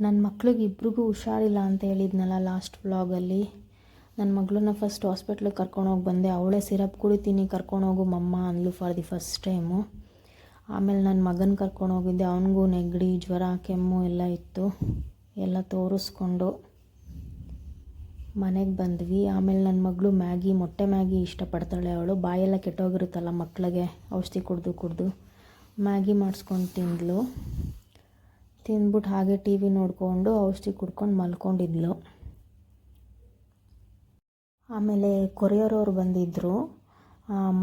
ನನ್ನ ಮಕ್ಳಿಗೆ ಇಬ್ರಿಗೂ ಹುಷಾರಿಲ್ಲ ಅಂತ ಹೇಳಿದ್ನಲ್ಲ ಲಾಸ್ಟ್ ವ್ಲಾಗಲ್ಲಿ ನನ್ನ ಮಗಳನ್ನ ಫಸ್ಟ್ ಹಾಸ್ಪಿಟ್ಲಿಗೆ ಕರ್ಕೊಂಡೋಗಿ ಬಂದೆ. ಅವಳೇ ಸಿರಪ್ ಕುಡಿತೀನಿ ಕರ್ಕೊಂಡೋಗು ಮಮ್ಮ ಅಂದ್ಲು ಫಾರ್ ದಿ ಫಸ್ಟ್ ಟೈಮು ಆಮೇಲೆ ನನ್ನ ಮಗನ ಕರ್ಕೊಂಡೋಗಿದ್ದೆ ಅವನಿಗೂ ನೆಗಡಿ, ಜ್ವರ, ಕೆಮ್ಮು ಎಲ್ಲ ಇತ್ತು. ಎಲ್ಲ ತೋರಿಸ್ಕೊಂಡು ಮನೆಗೆ ಬಂದ್ವಿ. ಆಮೇಲೆ ನನ್ನ ಮಗಳು ಮ್ಯಾಗಿ, ಮೊಟ್ಟೆ ಮ್ಯಾಗಿ ಇಷ್ಟಪಡ್ತಾಳೆ ಅವಳು. ಬಾಯೆಲ್ಲ ಕೆಟ್ಟೋಗಿರುತ್ತಲ್ಲ ಮಕ್ಕಳಿಗೆ ಔಷಧಿ ಕುಡ್ದು ಕುಡಿದು. ಮ್ಯಾಗಿ ಮಾಡಿಸ್ಕೊಂಡು ತಿಂದಳು ತಿಂದ್ಬಿಟ್ಟು ಹಾಗೆ ಟಿ ವಿ ನೋಡಿಕೊಂಡು ಔಷಧಿ ಕುಡ್ಕೊಂಡು ಮಲ್ಕೊಂಡಿದ್ಲು. ಆಮೇಲೆ ಕೊರಿಯರವ್ರು ಬಂದಿದ್ದರು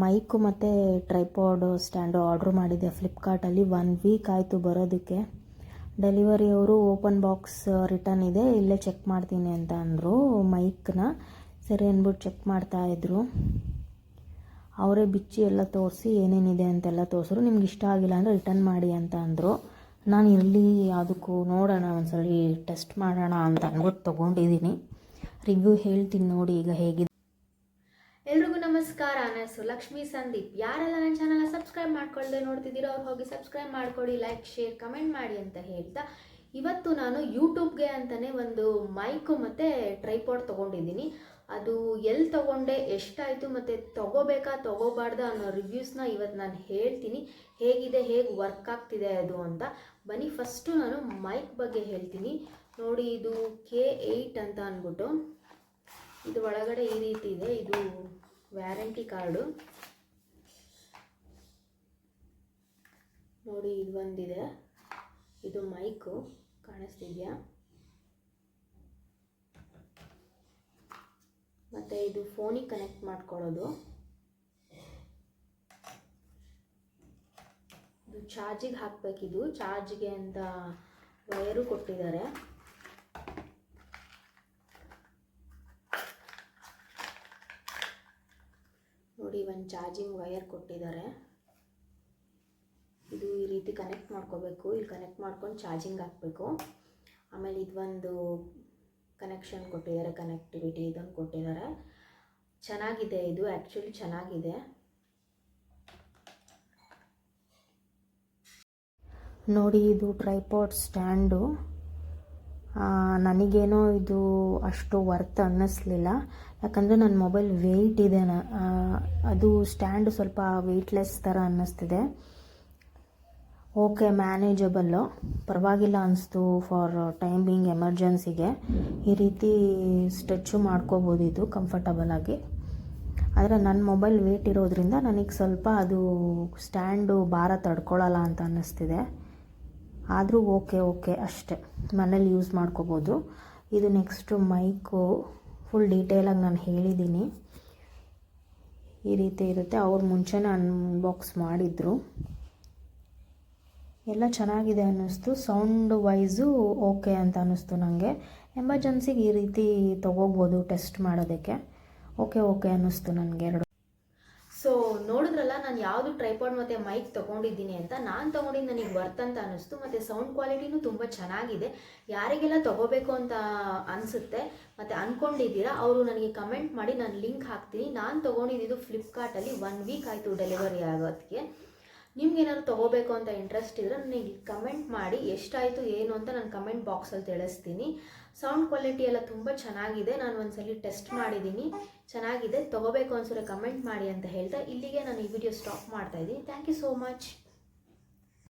ಮೈಕು ಮತ್ತು ಟ್ರೈಪಾಡ್ ಸ್ಟ್ಯಾಂಡು ಆರ್ಡ್ರ್ ಮಾಡಿದ್ದೆ ಫ್ಲಿಪ್ಕಾರ್ಟಲ್ಲಿ. ಒನ್ ವೀಕ್ ಆಯಿತು ಬರೋದಕ್ಕೆ. ಡೆಲಿವರಿಯವರು ಓಪನ್ ಬಾಕ್ಸ್ ರಿಟರ್ನ್ ಇದೆ, ಇಲ್ಲೇ ಚೆಕ್ ಮಾಡ್ತೀನಿ ಅಂತ ಅಂದರು ಮೈಕ್ನ. ಸರಿ ಅಂದ್ಬಿಟ್ಟು ಚೆಕ್ ಮಾಡ್ತಾಯಿದ್ರು ಅವರೇ ಬಿಚ್ಚಿ ಎಲ್ಲ ತೋರಿಸಿ ಏನೇನಿದೆ ಅಂತೆಲ್ಲ ತೋರಿಸ್ರು ನಿಮ್ಗೆ ಇಷ್ಟ ಆಗಿಲ್ಲ ಅಂದರೆ ರಿಟರ್ನ್ ಮಾಡಿ ಅಂತ ಅಂದರು. ನಾನು ಇರಲಿ ಯಾವುದಕ್ಕೂ ನೋಡೋಣ, ಒಂದ್ಸಲಿ ಟೆಸ್ಟ್ ಮಾಡೋಣ ಅಂತ ಅಂದ್ಬಿಟ್ಟು ತೊಗೊಂಡಿದ್ದೀನಿ. ರಿವ್ಯೂ ಹೇಳ್ತೀನಿ ನೋಡಿ ಈಗ ಹೇಗಿದೆ. ಎಲ್ರಿಗೂ ನಮಸ್ಕಾರ, ನನ್ನ ಹೆಸರು ಲಕ್ಷ್ಮೀ ಸಂದೀಪ್. ಯಾರೆಲ್ಲ ನನ್ನ ಚಾನಲ್ನ ಸಬ್ಸ್ಕ್ರೈಬ್ ಮಾಡ್ಕೊಳ್ಳದೆ ನೋಡ್ತಿದ್ದೀರೋ ಅವ್ರು ಹೋಗಿ ಸಬ್ಸ್ಕ್ರೈಬ್ ಮಾಡ್ಕೊಳ್ಳಿ ಲೈಕ್ ಶೇರ್ ಕಮೆಂಟ್ ಮಾಡಿ ಅಂತ ಹೇಳ್ತಾ. ಇವತ್ತು ನಾನು ಯೂಟ್ಯೂಬ್ಗೆ ಅಂತಲೇ ಒಂದು ಮೈಕು ಮತ್ತು ಟ್ರೈಪಾಡ್ ತೊಗೊಂಡಿದ್ದೀನಿ. ಅದು ಎಲ್ಲಿ ತೊಗೊಂಡೆ, ಎಷ್ಟಾಯಿತು ಮತ್ತು ತೊಗೋಬೇಕಾ, ತೊಗೋಬಾರ್ದ ಅನ್ನೋ ರಿವ್ಯೂಸ್ನ ಇವತ್ತು ನಾನು ಹೇಳ್ತೀನಿ. ಹೇಗಿದೆ, ಹೇಗೆ ವರ್ಕ್ ಆಗ್ತಿದೆ ಅದು ಅಂತ. ಬನ್ನಿ ಫಸ್ಟು ನಾನು ಮೈಕ್ ಬಗ್ಗೆ ಹೇಳ್ತೀನಿ. ನೋಡಿ, ಇದು ಕೆ ಏಯ್ಟ್ ಅಂತ ಅಂದ್ಬಿಟ್ಟು ಇದು ಒಳಗಡೆ ಈ ರೀತಿ ಇದೆ. ಇದು ವ್ಯಾರಂಟಿ ಕಾರ್ಡು ನೋಡಿ, ಇದು ಒಂದಿದೆ. ಇದು ಮೈಕು ಕಾಣಿಸ್ತಿದ್ಯಾ? ಮತ್ತು ಇದು ಫೋನಿಗೆ ಕನೆಕ್ಟ್ ಮಾಡ್ಕೊಳ್ಳೋದು. ಇದು ಚಾರ್ಜಿಗೆ ಹಾಕಬೇಕಿದು ಚಾರ್ಜ್ಗೆ ಅಂತ ವೈರು ಕೊಟ್ಟಿದ್ದಾರೆ. ನೋಡಿ, ಒಂದು ಚಾರ್ಜಿಂಗ್ ವೈರ್ ಕೊಟ್ಟಿದ್ದಾರೆ. ಇದು ಈ ರೀತಿ ಕನೆಕ್ಟ್ ಮಾಡ್ಕೋಬೇಕು. ಇಲ್ಲಿ ಕನೆಕ್ಟ್ ಮಾಡ್ಕೊಂಡು ಚಾರ್ಜಿಂಗ್ ಹಾಕಬೇಕು. ಆಮೇಲೆ ಇದೊಂದು ಕನೆಕ್ಷನ್ ಕೊಟ್ಟಿದ್ದಾರೆ ಕನೆಕ್ಟಿವಿಟಿ ಇದನ್ನು ಕೊಟ್ಟಿದ್ದಾರೆ. ಚೆನ್ನಾಗಿದೆ ಇದು ಆ್ಯಕ್ಚುಲಿ ಚೆನ್ನಾಗಿದೆ. ನೋಡಿ ಇದು ಟ್ರೈಪಾಡ್ ಸ್ಟ್ಯಾಂಡು ನನಗೇನೋ ಇದು ಅಷ್ಟು ವರ್ತ್ ಅನ್ನಿಸ್ಲಿಲ್ಲ. ಯಾಕಂದರೆ ನನ್ನ ಮೊಬೈಲ್ ವೆಯ್ಟ್ ಇದೆ ಅದು ಸ್ಟ್ಯಾಂಡ್ ಸ್ವಲ್ಪ ವೆಯ್ಟ್ಲೆಸ್ ಥರ ಅನ್ನಿಸ್ತಿದೆ. ಓಕೆ ಮ್ಯಾನೇಜಬಲ್ಲು ಪರವಾಗಿಲ್ಲ ಅನಿಸ್ತು ಫಾರ್ ಟೈಮಿಂಗ್ ಎಮರ್ಜೆನ್ಸಿಗೆ ಈ ರೀತಿ ಸ್ಟ್ರೆಚ್ಚು ಮಾಡ್ಕೋಬೋದು ಇದು ಕಂಫರ್ಟಬಲ್ ಆಗಿ. ಆದರೆ ನನ್ನ ಮೊಬೈಲ್ ವೇಟ್ ಇರೋದ್ರಿಂದ ನನಗೆ ಸ್ವಲ್ಪ ಅದು ಸ್ಟ್ಯಾಂಡು ಭಾರ ತಡ್ಕೊಳ್ಳಲ್ಲ ಅಂತ ಅನ್ನಿಸ್ತಿದೆ ಆದರೂ ಓಕೆ ಓಕೆ ಅಷ್ಟೆ. ಮನೇಲಿ ಯೂಸ್ ಮಾಡ್ಕೋಬೋದು. ಇದು ನೆಕ್ಸ್ಟು ಮೈಕು ಫುಲ್ ಡೀಟೇಲಾಗಿ ನಾನು ಹೇಳಿದ್ದೀನಿ ಈ ರೀತಿ ಇರುತ್ತೆ. ಅವ್ರು ಮುಂಚೆನೇ ಅನ್ಬಾಕ್ಸ್ ಮಾಡಿದರು. ಎಲ್ಲ ಚೆನ್ನಾಗಿದೆ ಅನ್ನಿಸ್ತು. ಸೌಂಡ್ ವೈಸು ಓಕೆ ಅಂತ ಅನ್ನಿಸ್ತು ನನಗೆ ಎಮರ್ಜೆನ್ಸಿಗೆ ಈ ರೀತಿ ತೊಗೋಬೋದು ಟೆಸ್ಟ್ ಮಾಡೋದಕ್ಕೆ. ಓಕೆ ಓಕೆ ಅನ್ನಿಸ್ತು ನನಗೆ ಎರಡು. ಸೊ ನೋಡಿದ್ರಲ್ಲ, ನಾನು ಯಾವುದು ಟ್ರೈಪಾಡ್ ಮತ್ತು ಮೈಕ್ ತೊಗೊಂಡಿದ್ದೀನಿ ಅಂತ, ನಾನು ತೊಗೊಂಡಿದ್ದು ನನಗೆ ವರ್ತ್ ಅಂತ ಅನ್ನಿಸ್ತು. ಮತ್ತು ಸೌಂಡ್ ಕ್ವಾಲಿಟಿನೂ ತುಂಬ ಚೆನ್ನಾಗಿದೆ. ಯಾರಿಗೆಲ್ಲ ತೊಗೋಬೇಕು ಅಂತ ಅನಿಸುತ್ತೆ, ಮತ್ತು ಅಂದ್ಕೊಂಡಿದ್ದೀರಾ ಅವರು ನನಗೆ ಕಮೆಂಟ್ ಮಾಡಿ, ನಾನು ಲಿಂಕ್ ಹಾಕ್ತೀನಿ. ನಾನು ತೊಗೊಂಡಿದ್ದು ಫ್ಲಿಪ್ಕಾರ್ಟಲ್ಲಿ ಒನ್ ವೀಕ್ ಆಯಿತು ಡೆಲಿವರಿ ಆಗೋದಕ್ಕೆ ನಿಮ್ಗೇನಾದ್ರು ತೊಗೋಬೇಕು ಅಂತ ಇಂಟ್ರೆಸ್ಟ್ ಇದ್ದರೆ ನನಗೆ ಕಮೆಂಟ್ ಮಾಡಿ, ಎಷ್ಟಾಯಿತು, ಏನು ಅಂತ ನಾನು ಕಮೆಂಟ್ ಬಾಕ್ಸಲ್ಲಿ ತಿಳಿಸ್ತೀನಿ. ಸೌಂಡ್ ಕ್ವಾಲಿಟಿ ಎಲ್ಲ ತುಂಬ ಚೆನ್ನಾಗಿದೆ. ನಾನು ಒಂದ್ಸಲಿ ಟೆಸ್ಟ್ ಮಾಡಿದ್ದೀನಿ. ಚೆನ್ನಾಗಿದೆ. ತೊಗೋಬೇಕು ಅನ್ಸೋರೆ ಕಮೆಂಟ್ ಮಾಡಿ ಅಂತ ಹೇಳ್ತಾ ಇಲ್ಲಿಗೆ ನಾನು ಈ ವಿಡಿಯೋ ಸ್ಟಾಪ್ ಮಾಡ್ತಾ ಇದ್ದೀನಿ. Thank you so much